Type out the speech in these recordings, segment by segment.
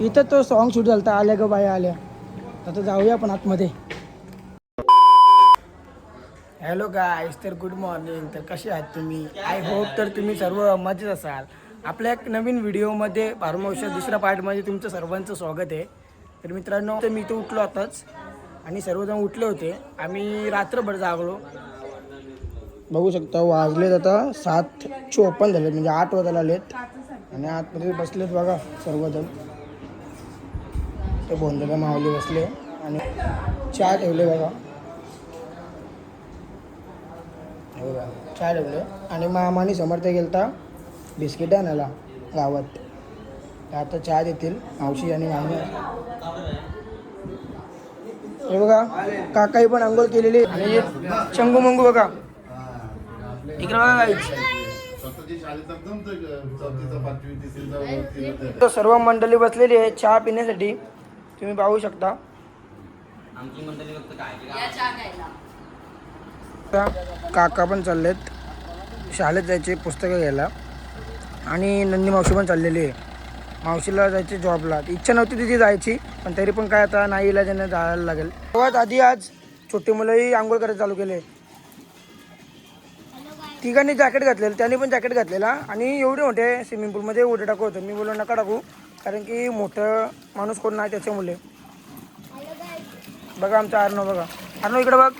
इथं तो song shoot झाला आल्या ग बाया आल्या. आता जाऊया आपण आतमध्ये. हॅलो गायस तर गुड मॉर्निंग तर कसे आहात तुम्ही? आय होप तर तुम्ही सर्व मजेत असाल. आपल्या एक नवीन व्हिडिओमध्ये फार्महाऊसच्या दुसऱ्या पार्टमध्ये तुमचं सर्वांचं स्वागत आहे. तर मित्रांनो तर मी इथं उठलो आताच आणि सर्वजण उठले होते. आम्ही रात्रभर जागलो. बघू शकता वाजलेत आता सात चोपन्न झाले म्हणजे आठ वाजायला आलेत. आणि आतमध्ये बसलेत बघा सर्वजण. ते बोंदेला मावली बसले आणि चहा ठेवले बघा. हे बघा चहा ठेवले. आणि मामाने समर्थ गेलता बिस्किट आणायला गावात. आता चहा देतील मावशी आणि मामी. हे बघा काकाही पण आंघोळ केलेली. आणि शंगू मंगू बघा. इकडे बघा सर्व मंडळी बसलेली आहे चहा पिण्यासाठी. तुम्ही पाहू शकता. काका पण चाललेत. शाळेत जायचे पुस्तकं घ्यायला. आणि नंदी मावशी पण चाललेली आहे. मावशीला जायचे जॉबला. इच्छा नव्हती तिथे जायची पण तरी पण काय आता नाही इलाजाने जायला लागेल. सर्वात आधी आज छोटी मुलंही आंघोळ करायला चालू केले. तिघांनी जॅकेट घातलेलं त्यांनी पण जॅकेट घातलेला. आणि एवढे मोठे स्विमिंग पूलमध्ये उडे टाकू होतं. मी बोललो नका टाकू. कारण की मोठं माणूस कोण नाही त्याच्यामुळे बघा आमचा अर्णव बघा. अर्णव इकडे बघ.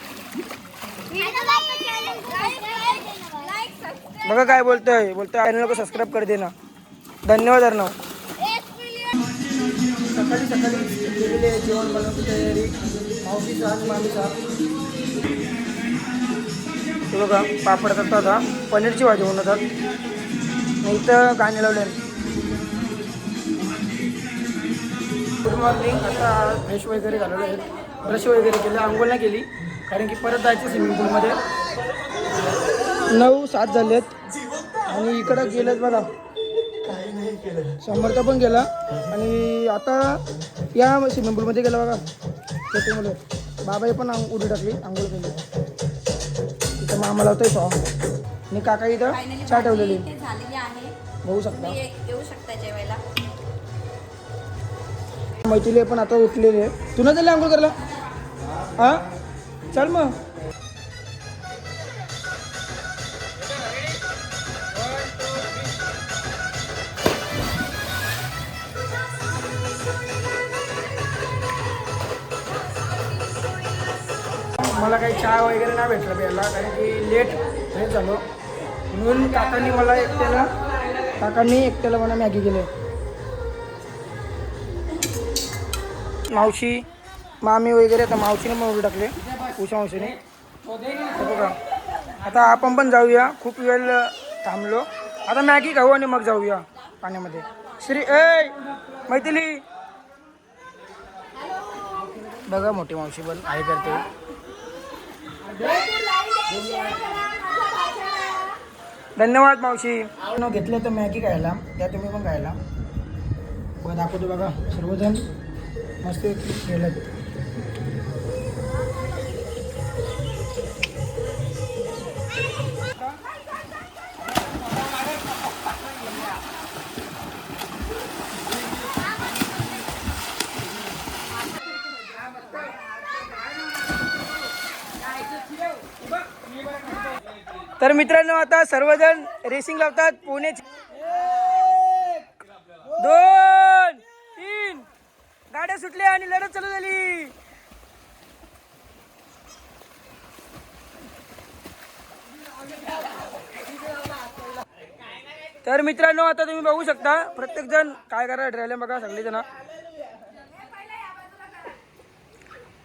बघा काय बोलतोय. बोलतोय चॅनल लोक सबस्क्राईब कर दे ना. धन्यवाद अर्णव. सकाळी सकाळी जेवण बनवण्याची तयारी मावशीचा आणि मामीचा हे बघा पापड करतात पनीरची भाजी बनवतात. आणि इथं गाणे लावले गुड मॉर्निंग आता फ्रेश वगैरे झालेलो आहे. ब्रश वगैरे केलं आंघोळ नाही केली. कारण की परत जायचं स्विमिंग पूलमध्ये नऊ सात झालेत आणि इकडं गेलेत बघा. समर्थ पण गेला. आणि आता या स्विमिंग पूलमध्ये गेला बघा. छोटे मुलं बाबाही पण उडी टाकली आंघोळ केली. इथं मामा लावतोय सॉ आणि काका इथं चहा ठेवलेली. बघू शकता. येऊ शकता जेवायला. मैथिली पण आता उठलेली आहे. तू ना चालली आंघोळ करायला हा? चल मग. मला काही चहा वगैरे नाही भेटलं प्यायला कारण की लेट हे झालो. म्हणून काकांनी मला एकट्याला काकांनी एकट्याला मला मॅगी केली. मावशी मामी वगैरे आता मावशीने पण उडी टाकले उषा मावशीने. बघा आता आपण पण जाऊया. खूप वेळ थांबलो. आता मॅगी खाऊ आणि मग जाऊया पाण्यामध्ये. श्री ए मैथिली. बघा मोठी मावशी पण आहे करते धन्यवाद मावशी. न घेतलं तर मॅगी खायला. त्या तुम्ही पण खायला. दाखवतो बघा. सर्वजण. मस्त केलं. तर मित्रांनो आता सर्वजण रेसिंग लावतात. पुणे दोन! गाड्या सुटल्या आणि लढत चालू झाली. तर मित्रांनो आता तुम्ही बघू शकता प्रत्येक जण काय करा राहिले बघा सगळे जण.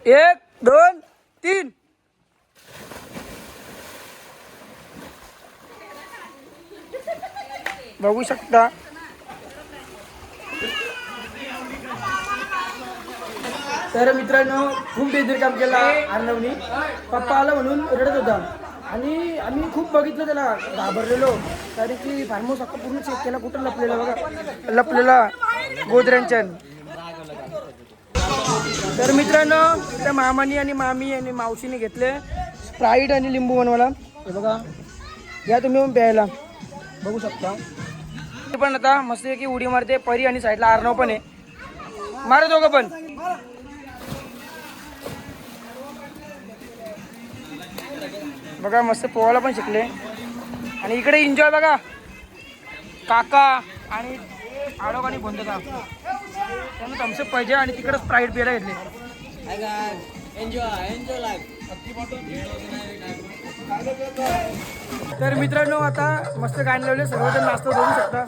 एक दोन तीन. बघू शकता. तर मित्रांनो खूप डेंजर काम केला अर्णवनी. पप्पा आला म्हणून रडत होता. आणि आम्ही खूप बघितलं त्याला घाबरलेलो. कारण की फार्महाऊस अख्खा पूर्ण चेक केला कुठं लपलेला बघा. लपलेला गोदऱ्यांच्या तर मित्रांनो त्या मामानी आणि मामी आणि मावशीने घेतले स्प्राईट आणि लिंबू बनवायला. हे बघा. या तुम्ही प्यायला. बघू शकता. ते पण आता मस्त की उडी मारते. परी आणि साईडला आर्नव पण आहे. मारे दोघं पण. बघा मस्त पोहायला पण शिकले. आणि इकडे एन्जॉय बघा. काका आणि आडोग आणि गोंधका त्यांना थम्सअप पाहिजे आणि तिकडे स्प्राईट पियाला घेतले तर मित्रांनो आता मस्त गाणी लावले. सर्वजण नाश्ता करू शकता.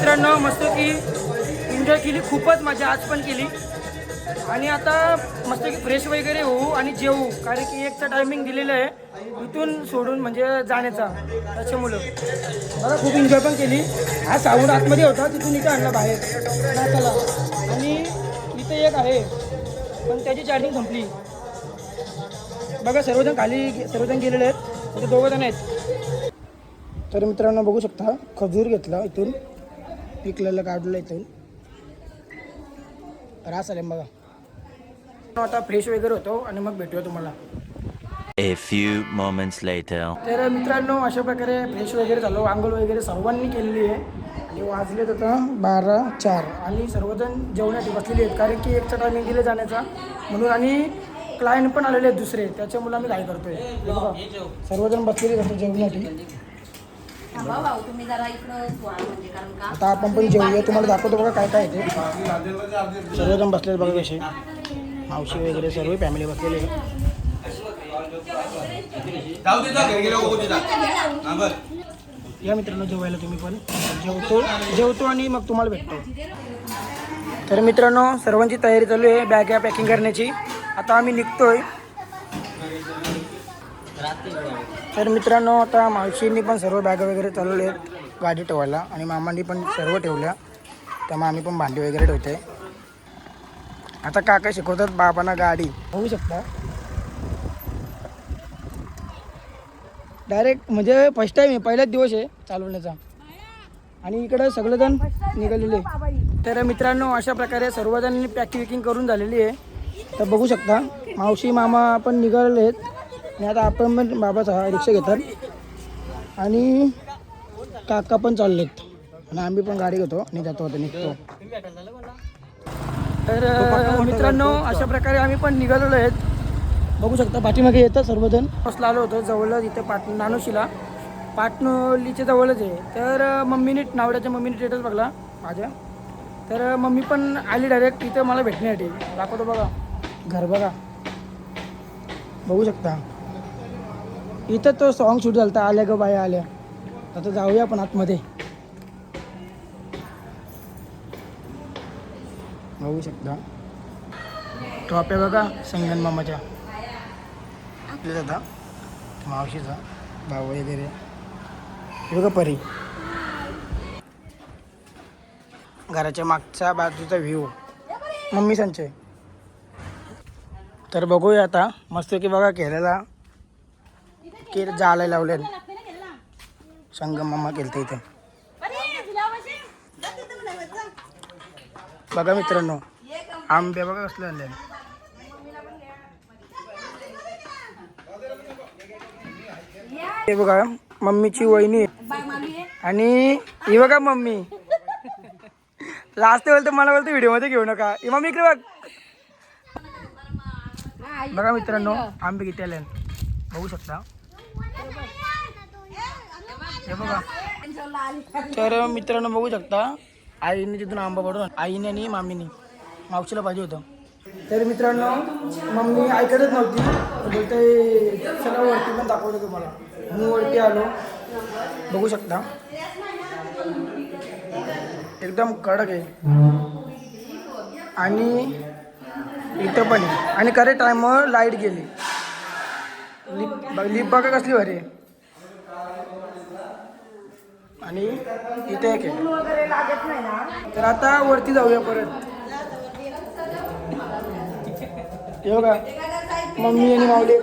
मित्रांनो मस्त की एन्जॉय केली खूपच मजा आज पण केली. आणि आता मस्त की फ्रेश वगैरे होऊ आणि जेवू कारण की एकचा टायमिंग दिलेलं आहे. इथून सोडून म्हणजे जाण्याचा त्याच्यामुळं बघा खूप एन्जॉय पण केली. हा साऊंड आतमध्ये होता तिथून इथं आणला बाहेर. नाचाला आणि इथं एक आहे पण त्याची चार्जिंग संपली. बघा सर्वजण खाली सर्वजण गेलेले आहेत. तिथे दोघं जण आहेत. तर मित्रांनो बघू शकता खजूर घेतला इथून. पिकलेलं काढलं इथून. रास आले बघा. आता फ्रेश वगैरे होतो आणि मग भेटूया तुम्हाला. A few moments later. तर मित्रांनो अशा प्रकारे फ्रेश वगैरे झालो. आंघोळ वगैरे सर्वांनी केलेली आहे. आणि वाजलेत आता बारा चार. आणि सर्वजण जेवणासाठी बसलेले आहेत कारण की एकचा टायमिंग दिले जाण्याचा. म्हणून आणि क्लायंट पण आलेले आहेत दुसरे. त्याच्यामुळे आम्ही काय करतोय? बघा. सर्वजण बसलेले असतात जेवणासाठी. थांबा भाऊ तुम्ही जरा इकडं व्हा म्हणजे कारण का आता आपण पण जेवूया. तुम्हाला दाखवतो बघा काय काय आहे ते. सर्वजण बसलेले बघा कसे. मावशी वगैरे सर्व फॅमिली बसलेले. हा. या मित्रांनो जेवायला तुम्ही पण. जेवतो जेवतो आणि मग तुम्हाला भेटतो. तर मित्रांनो सर्वांची तयारी चालू आहे. बॅग पॅकिंग करण्याची. आता आम्ही निघतोय. तर मित्रांनो आता मावशींनी पण सर्व बॅग वगैरे चालवले आहेत गाडी ठेवायला. आणि मामांनी पण सर्व ठेवल्या. त्यामुळे आम्ही पण भांडी वगैरे ठेवते. आता काका शिकवतात बाबांना गाडी? होऊ शकता. डायरेक्ट म्हणजे फर्स्ट टाइम आहे पहिलाच दिवस आहे चालवण्याचा. आणि इकडं सगळेजण निघालेले तर मित्रांनो अशा प्रकारे सर्वजणांनी पॅकिंग विकिंग करून झालेली आहे. तर बघू शकता मावशी मामा पण निघालेले आहेत. आणि आता आपण पण बाबाचा रिक्षा घेतात. आणि काका पण चाललेत. आणि आम्ही पण गाडी घेतो आणि जातो आता निघतो. तर मित्रांनो अशा प्रकारे आम्ही पण निघालेलो आहेत. बघू शकता पाठीमागे येतात सर्वजण. बसला आलो होतो जवळच इथे पाट नानोशीला. पाटणोलीच्या जवळच आहे. तर मम्मीने नावड्याच्या मम्मीने स्टेटस बघला माझ्या. तर मम्मी पण आली डायरेक्ट इथं मला भेटण्यासाठी. दाखवतो बघा. घर बघा. बघू शकता. इथं तो सॉन्ग शूट झाला आल्या ग बाया आल्या. आता जाऊया आपण आतमध्ये. बघू शकता. ट्रॉप्या बघा संगन मामाच्या. आपल्या दादा मावशीचा भाऊ वगैरे. बघा परी. घराच्या मागच्या बाजूचा व्ह्यू मम्मी संचय तर बघूया आता. मस्त की बघा केलेला की जाळं लावले संगम मामा केलं इथे. बघा मित्रांनो आंबे बघा कसले आणले हे बघा मम्मीची वहिनी आणि ही बघा मम्मी. लास्ट वेळ तर मला बोलतो व्हिडिओमध्ये घेऊ नका. ही मम्मी इकडे बघ. बघा मित्रांनो आंबे किती आले बघू शकता. हे बघा तर मित्रांनो बघू शकता आईने तिथून आंबा पडून आईने आणि मामीने. मावशीला पाहिजे होतं. तर मित्रांनो मम्मी ऐकतच नव्हती. बोलते चला वरती पण दाखवतो तुम्हाला. मी वरती आलो. बघू शकता. एकदम कडक आहे. आणि इथं पण आणि खरे टायमवर लाइट गेली. लिप लिप बघा कसली भारी आणि इथे एक आहे. तर आता वरती जाऊया परत. येऊ का मम्मी आणि माऊली.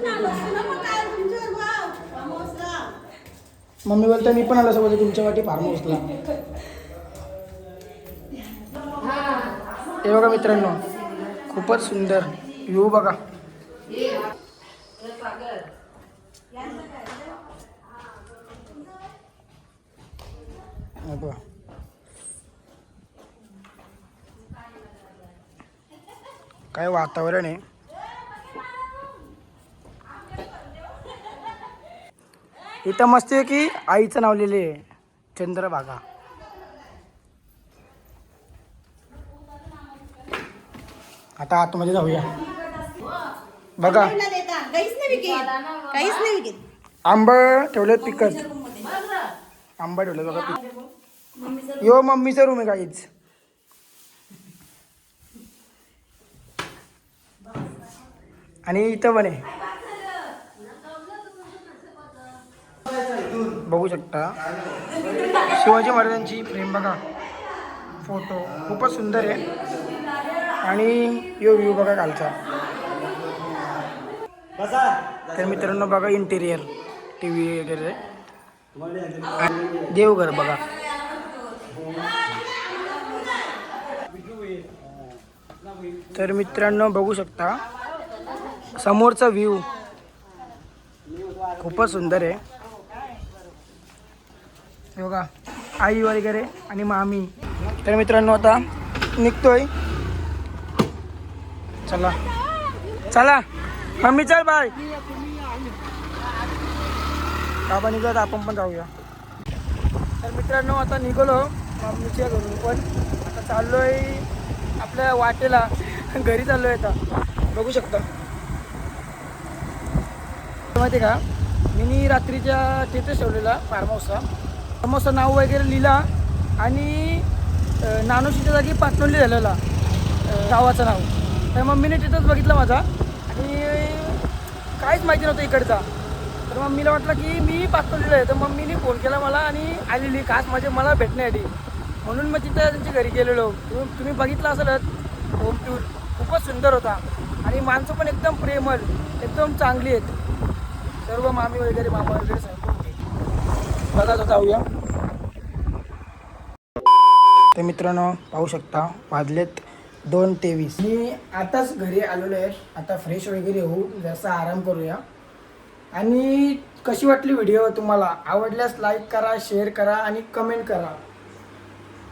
मम्मी बोलता मी पण आलो सोबत तुमच्या वाटी फार्म हाऊसला. हे बघा मित्रांनो खूपच सुंदर. व्ह्यू बघा. बघा. काय वातावरण आहे? इथं मस्त आहे की आईचं नाव लिहिले आहे चंद्रभागा. आता आतमध्ये जाऊया. बघा. काहीच नाही विकेत काहीच ठेवलेत पिकत. आंबा ठेवले बघा यो. मम्मीचा रूम. आहे काहीच आणि इथं पण आहे. बघू शकता. शिवाजी महाराजांची फ्रेम बघा. फोटो खूपच सुंदर आहे. आणि यो व्ह्यू बघा कालचा तर मित्रांनो बघा इंटेरियर टी व्ही वगैरे. देवघर बघा. तर मित्रांनो बघू शकता समोरचा व्ह्यू खूपच सुंदर आहे. बघा आई वगैरे आणि मामी. तर मित्रांनो आता निघतोय. चला. चला. मम्मी चल बाय. बाबा निघत आपण पण जाऊया. तर मित्रांनो आता निघलो. मम्मीच्या घरून पण. आता चाललोय आपल्या वाटेला. घरी चाललोय आता. बघू शकता. माहिती का? मी रात्रीच्या तिथेच ठेवलेला फार्म हाऊसला फार्म हाऊसचं नाव वगैरे लिहिला आणि नानोशीच्या जागी पाटणोली झालेला गावाचं नाव. तर मम्मीने तिथंच बघितलं माझा. आणि काहीच माहिती नव्हतं इकडचा. तर मम्मीला वाटलं की मी पाटणोलीला आहे. तर मम्मीने फोन केला मला आणि आलेली खास म्हणजे मला भेटण्यासाठी म्हणून मग तिथं त्यांच्या घरी गेलेलो. तुम्ही तुम्ही बघितलं असेलच होम टूर खूपच सुंदर होता. आणि माणसं पण एकदम प्रेमळ एकदम चांगली आहेत. सर्व मामी वगैरे मामा वगैरे सांगतो बघा जाऊया. तर मित्रांनो पाहू शकता वाजलेत दोन तेवीस. मी आताच घरी आलेलो आहे. आता फ्रेश वगैरे होऊ जसा आराम करूया. आणि कशी वाटली व्हिडिओ तुम्हाला? आवडल्यास लाईक करा शेअर करा आणि कमेंट करा.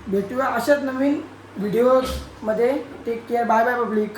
भेटूया अशाच नवीन व्हिडिओमध्ये take care bye bye public